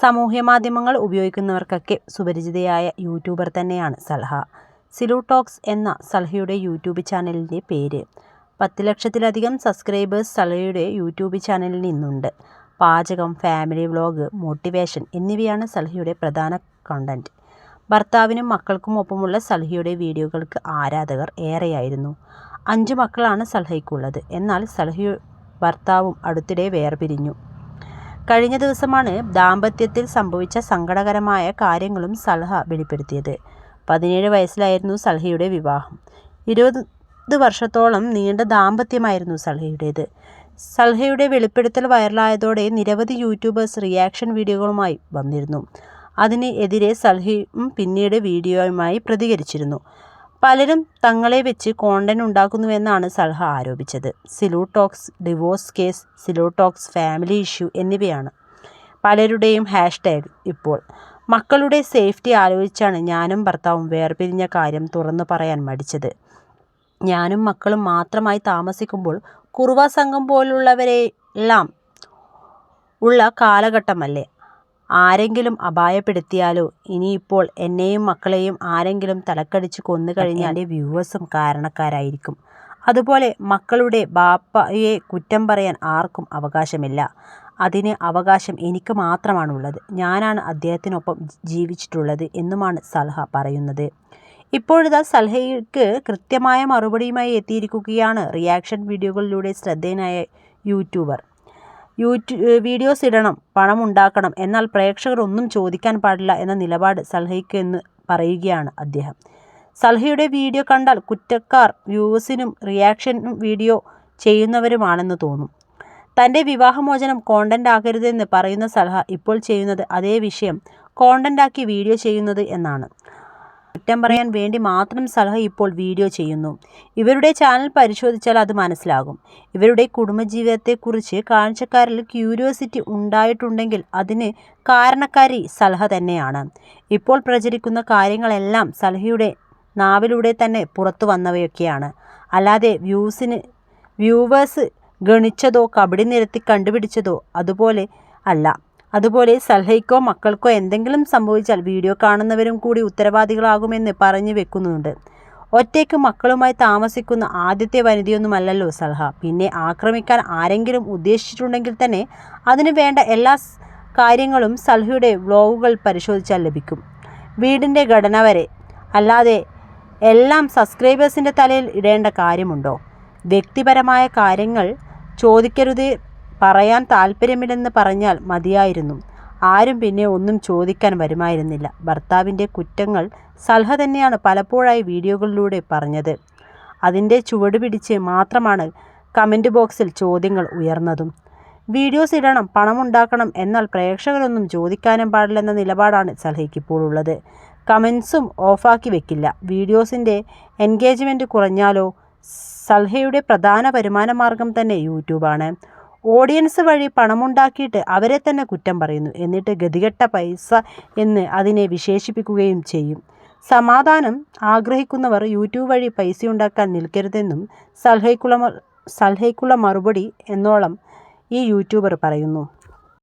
സാമൂഹ്യ മാധ്യമങ്ങൾ ഉപയോഗിക്കുന്നവർക്കൊക്കെ സുപരിചിതയായ യൂട്യൂബർ തന്നെയാണ് സൽഹ. സിലു ടോക്സ് എന്ന സൽഹയുടെ യൂട്യൂബ് ചാനലിന്റെ പേര്. പത്ത് ലക്ഷത്തിലധികം സബ്സ്ക്രൈബേഴ്സ് സൽഹയുടെ യൂട്യൂബ് ചാനലിൽ ഇന്നുണ്ട്. പാചകം, ഫാമിലി വ്ലോഗ്, മോട്ടിവേഷൻ എന്നിവയാണ് സൽഹയുടെ പ്രധാന കണ്ടന്റ് ഭർത്താവിനും മക്കൾക്കും ഒപ്പമുള്ള സൽഹയുടെ വീഡിയോകൾക്ക് ആരാധകർ ഏറെയായിരുന്നു. അഞ്ച് മക്കളാണ് സൽഹയ്ക്കുള്ളത്. എന്നാൽ സൽഹയും ഭർത്താവും അടുത്തിടെ വേർപിരിഞ്ഞു. കഴിഞ്ഞ ദിവസമാണ് ദാമ്പത്യത്തിൽ സംഭവിച്ച സങ്കടകരമായ കാര്യങ്ങളും സൽഹ വെളിപ്പെടുത്തിയത്. പതിനേഴ് വയസ്സിലായിരുന്നു സൽഹയുടെ വിവാഹം. ഇരുപത് വർഷത്തോളം നീണ്ട ദാമ്പത്യമായിരുന്നു സൽഹയുടേത്. സൽഹയുടെ വെളിപ്പെടുത്തൽ വൈറലായതോടെ നിരവധി യൂട്യൂബേഴ്സ് റിയാക്ഷൻ വീഡിയോകളുമായി വന്നിരുന്നു. അതിന് എതിരെ സൽഹയും പിന്നീട് വീഡിയോയുമായി പ്രതികരിച്ചിരുന്നു. പലരും തങ്ങളെ വെച്ച് കോണ്ടന്റ് ഉണ്ടാക്കുന്നുവെന്നാണ് സൽഹ ആരോപിച്ചത്. സിലോടോക്സ് ഡിവോഴ്സ് കേസ്, സിലോടോക്സ് ഫാമിലി ഇഷ്യൂ എന്നിവയാണ് പലരുടെയും ഹാഷ്ടാഗ് ഇപ്പോൾ. മക്കളുടെ സേഫ്റ്റി ആലോചിച്ചാണ് ഞാനും ഭർത്താവും വേർപിരിഞ്ഞ കാര്യം തുറന്നു പറയാൻ മടിച്ചത്. ഞാനും മക്കളും മാത്രമായി താമസിക്കുമ്പോൾ കുറുവ സംഘം പോലുള്ളവരെല്ലാം ഉള്ള കാലഘട്ടമല്ലേ. ആരെങ്കിലും അപായപ്പെടുത്തിയാലോ ഇനിയിപ്പോൾ എന്നെയും മക്കളെയും ആരെങ്കിലും തലക്കടിച്ച് കൊന്നുകഴിഞ്ഞാൽ എന്റെ വ്യൂവേഴ്സും കാരണക്കാരായിരിക്കും. അതുപോലെ മക്കളുടെ ബാപ്പയെ കുറ്റം പറയാൻ ആർക്കും അവകാശമില്ല. അതിന് അവകാശം എനിക്ക് മാത്രമാണുള്ളത്. ഞാനാണ് അദ്ദേഹത്തിനൊപ്പം ജീവിച്ചിട്ടുള്ളത് എന്നുമാണ് സൽഹ പറയുന്നത്. ഇപ്പോഴിതാ സൽഹയ്ക്ക് കൃത്യമായ മറുപടിയുമായി എത്തിയിരിക്കുകയാണ് റിയാക്ഷൻ വീഡിയോകളിലൂടെ ശ്രദ്ധേയനായ യൂട്യൂബർ. വീഡിയോസ് ഇടണം, പണം ഉണ്ടാക്കണം എന്നാൽ പ്രേക്ഷകർ ഒന്നും ചോദിക്കാൻ പാടില്ല എന്ന നിലപാട് സൽഹയ്ക്കെന്ന് പറയുകയാണ് അദ്ദേഹം. സൽഹയുടെ വീഡിയോ കണ്ടാൽ കുറ്റക്കാർ വ്യൂവേഴ്സിനും റിയാക്ഷനും വീഡിയോ ചെയ്യുന്നവരുമാണെന്ന് തോന്നും. തന്റെ വിവാഹമോചനം കോണ്ടന്റ് ആകരുതെന്ന് പറയുന്ന സൽഹ ഇപ്പോൾ ചെയ്യുന്നത് അതേ വിഷയം കോണ്ടന്റാക്കി വീഡിയോ ചെയ്യുന്നത് എന്നാണ്. കുറ്റം പറയാൻ വേണ്ടി മാത്രം സലഹ ഇപ്പോൾ വീഡിയോ ചെയ്യുന്നു. ഇവരുടെ ചാനൽ പരിശോധിച്ചാൽ അത് മനസ്സിലാകും. ഇവരുടെ കുടുംബജീവിതത്തെക്കുറിച്ച് കാഴ്ചക്കാരിൽ ക്യൂരിയോസിറ്റി ഉണ്ടായിട്ടുണ്ടെങ്കിൽ അതിന് കാരണക്കാരി സലഹ തന്നെയാണ്. ഇപ്പോൾ പ്രചരിക്കുന്ന കാര്യങ്ങളെല്ലാം സലഹയുടെ നാവിലൂടെ തന്നെ പുറത്തു വന്നവയൊക്കെയാണ്. അല്ലാതെ വ്യൂസിന് വ്യൂവേഴ്സ് ഗണിച്ചതോ കബഡി നിരത്തി കണ്ടുപിടിച്ചതോ അതുപോലെ അല്ല. അതുപോലെ സൽഹയ്ക്കോ മക്കൾക്കോ എന്തെങ്കിലും സംഭവിച്ചാൽ വീഡിയോ കാണുന്നവരും കൂടി ഉത്തരവാദികളാകുമെന്ന് പറഞ്ഞു വെക്കുന്നുണ്ട്. ഒറ്റയ്ക്ക് മക്കളുമായി താമസിക്കുന്ന ആദ്യത്തെ വനിതയൊന്നുമല്ലല്ലോ സൽഹ. പിന്നെ ആക്രമിക്കാൻ ആരെങ്കിലും ഉദ്ദേശിച്ചിട്ടുണ്ടെങ്കിൽ തന്നെ അതിന് വേണ്ട എല്ലാ കാര്യങ്ങളും സൽഹയുടെ വ്ലോഗുകൾ പരിശോധിച്ചാൽ ലഭിക്കും. വീടിന്റെ ഘടന വരെ. അല്ലാതെ എല്ലാം സബ്സ്ക്രൈബേഴ്സിന്റെ തലയിൽ ഇടേണ്ട കാര്യമുണ്ടോ. വ്യക്തിപരമായ കാര്യങ്ങൾ ചോദിക്കരുത് പറയാൻ താല്പര്യമില്ലെന്ന് പറഞ്ഞാൽ മതിയായിരുന്നു. ആരും പിന്നെ ഒന്നും ചോദിക്കാൻ വരുമായിരുന്നില്ല. ഭർത്താവിന്റെ കുറ്റങ്ങൾ സൽഹ തന്നെയാണ് പലപ്പോഴായി വീഡിയോകളിലൂടെ പറഞ്ഞത്. അതിന്റെ ചുവട് പിടിച്ച് മാത്രമാണ് കമന്റ് ബോക്സിൽ ചോദ്യങ്ങൾ ഉയർന്നതും. വീഡിയോസ് ഇടണം, പണമുണ്ടാക്കണം, എന്നാൽ പ്രേക്ഷകരൊന്നും ചോദിക്കാനും പാടില്ലെന്ന നിലപാടാണ് സൽഹയ്ക്ക് ഇപ്പോൾ ഉള്ളത്. കമന്റ്സും ഓഫാക്കി വെക്കില്ല. വീഡിയോസിന്റെ എൻഗേജ്മെന്റ് കുറഞ്ഞാലോ. സൽഹയുടെ പ്രധാന വരുമാന മാർഗം തന്നെ യൂട്യൂബാണ്. ഓഡിയൻസ് വഴി പണമുണ്ടാക്കിയിട്ട് അവരെ തന്നെ കുറ്റം പറയുന്നു. എന്നിട്ട് ഗതികെട്ട പൈസ എന്ന് അതിനെ വിശേഷിപ്പിക്കുകയും ചെയ്യും. സമാധാനം ആഗ്രഹിക്കുന്നവർ യൂട്യൂബ് വഴി പൈസ ഉണ്ടാക്കാൻ നിൽക്കരുതെന്നും സൽഹയ്ക്കുള്ള മറുപടി എന്നോളം ഈ യൂട്യൂബർ പറയുന്നു.